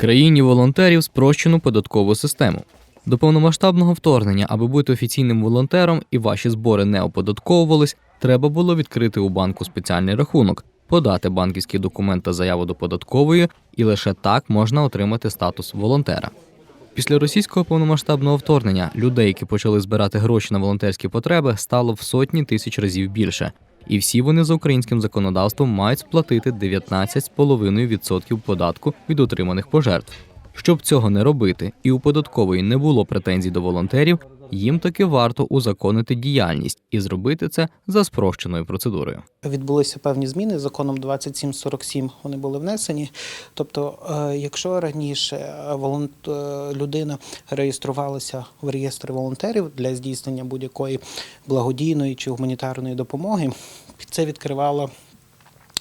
Країні волонтерів спрощену податкову систему. До повномасштабного вторгнення, аби бути офіційним волонтером і ваші збори не оподатковувались, треба було відкрити у банку спеціальний рахунок, подати банківський документ та заяву до податкової, і лише так можна отримати статус волонтера. Після російського повномасштабного вторгнення людей, які почали збирати гроші на волонтерські потреби, стало в сотні тисяч разів більше. І всі вони за українським законодавством мають сплатити 19,5% податку від отриманих пожертв. Щоб цього не робити і у податкової не було претензій до волонтерів, їм таки варто узаконити діяльність і зробити це за спрощеною процедурою. Відбулися певні зміни законом 2747 Вони були внесені. Тобто, е, якщо раніше е, е, людина реєструвалася в реєстрі волонтерів для здійснення будь-якої благодійної чи гуманітарної допомоги, це відкривало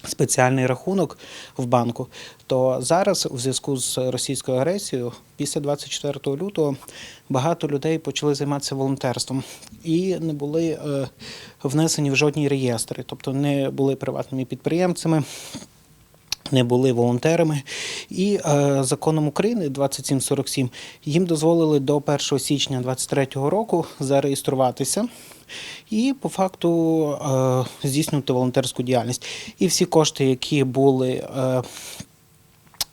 спеціальний рахунок в банку, то зараз, у зв'язку з російською агресією, після 24 лютого багато людей почали займатися волонтерством і не були е, внесені в жодні реєстри, тобто не були приватними підприємцями. Не були волонтерами, і е, законом України 2747 їм дозволили до 1 січня 2023 року зареєструватися і по факту е, здійснювати волонтерську діяльність. І всі кошти, які були, е,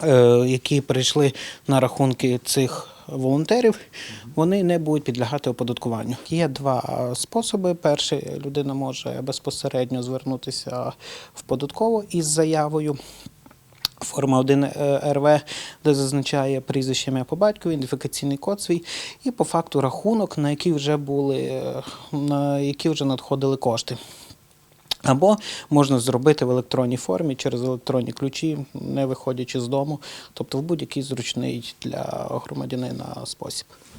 е, які прийшли на рахунки цих волонтерів, вони не будуть підлягати оподаткуванню. Є два способи. Перший людина може безпосередньо звернутися в податкову із заявою. Форма 1 РВ, де зазначає прізвище ім'я по батькові, ідентифікаційний код свій, і по факту рахунок, на який вже були, е, на які вже надходили кошти. Або можна зробити в електронній формі через електронні ключі, не виходячи з дому, тобто в будь-який зручний для громадянина спосіб.